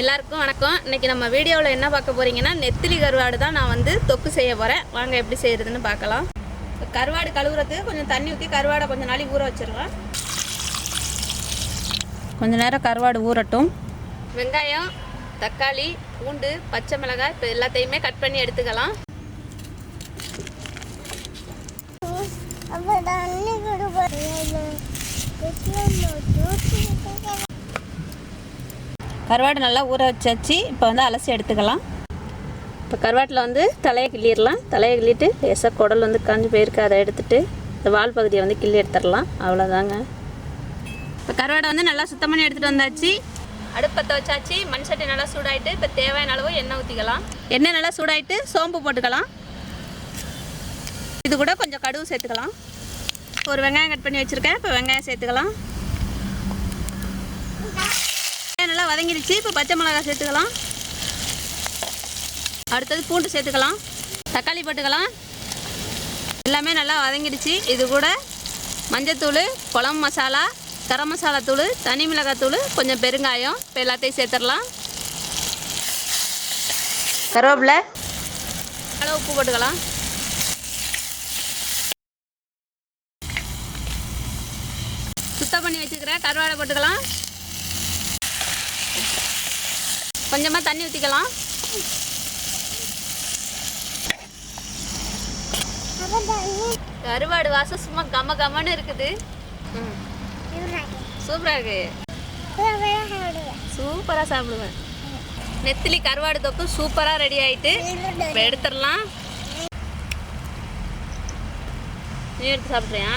எல்லாருக்கும் வணக்கம். இன்னைக்கு நம்ம வீடியோவில் என்ன பார்க்க போறீங்கன்னா நெத்திலி கருவாடு தான் நான் வந்து தொக்கு செய்ய போகிறேன் வாங்க எப்படி செய்யறதுன்னு பார்க்கலாம். கருவாடு கழுவுறதுக்கு கொஞ்சம் தண்ணி ஊற்றி கருவாடை கொஞ்சம் நாளைக்கு ஊற வச்சிடலாம். கொஞ்ச நேரம் கருவாடு ஊறட்டும். வெங்காயம் தக்காளி பூண்டு பச்சை மிளகாய் இப்போ எல்லாத்தையுமே கட் பண்ணி எடுத்துக்கலாம். கருவாடு நல்லா ஊற வச்சாச்சு. இப்போ வந்து அலசி எடுத்துக்கலாம். இப்போ கருவாட்டில் வந்து தலையை கிள்ளிடலாம். தலையை கிள்ளிட்டு லேசாக குடல் வந்து காஞ்சு போயிருக்கு. அதை எடுத்துட்டு இந்த வால் பகுதியை வந்து கிள்ளி எடுத்துடலாம். அவ்வளோதாங்க இப்போ கருவாடை வந்து நல்லா சுத்தம் பண்ணி எடுத்துகிட்டு வந்தாச்சு. அடுப்பத்தை வச்சாச்சு. மண் சட்டி நல்லா சூடாயிட்டு இப்போ தேவையான அளவு எண்ணெய் ஊற்றிக்கலாம் எண்ணெய் நல்லா சூடாயிட்டு சோம்பு போட்டுக்கலாம். இது கூட கொஞ்சம் கடுகு சேர்த்துக்கலாம். ஒரு வெங்காயம் கட் பண்ணி வச்சுருக்கேன். இப்போ வெங்காயம் சேர்த்துக்கலாம் வெங்காயம் நல்லா வதங்கிடுச்சு. இப்போ பச்சை மிளகாய் சேர்த்துக்கலாம். அடுத்தது பூண்டு சேர்த்துக்கலாம். தக்காளி போட்டுக்கலாம். எல்லாமே நல்லா வதங்கிடுச்சு. இது கூட மஞ்சத்தூள் குழம்பு மசாலா கரம் மசாலா தூள் தனி மிளகாய் தூள் கொஞ்சம் பெருங்காயம். இப்போ எல்லாத்தையும் சேர்த்துடலாம். கருவேப்பிலை. அளவு உப்பு போட்டுக்கலாம். சுத்தம் பண்ணி வச்சுக்கிறேன் கருவாடை போட்டுக்கலாம். கொஞ்சமாக தண்ணி ஊற்றிக்கலாம் கருவாடு வாசம் சும்மா கம கமன்னு இருக்குது. ம் சூப்பராக இருக்கு. சூப்பராக சாப்பிடுவேன். நெத்திலி கருவாடு தொக்கு சூப்பராக ரெடி ஆயிட்டு இப்போ எடுத்துடலாம். நீ எடுத்து சாப்பிட்றியா?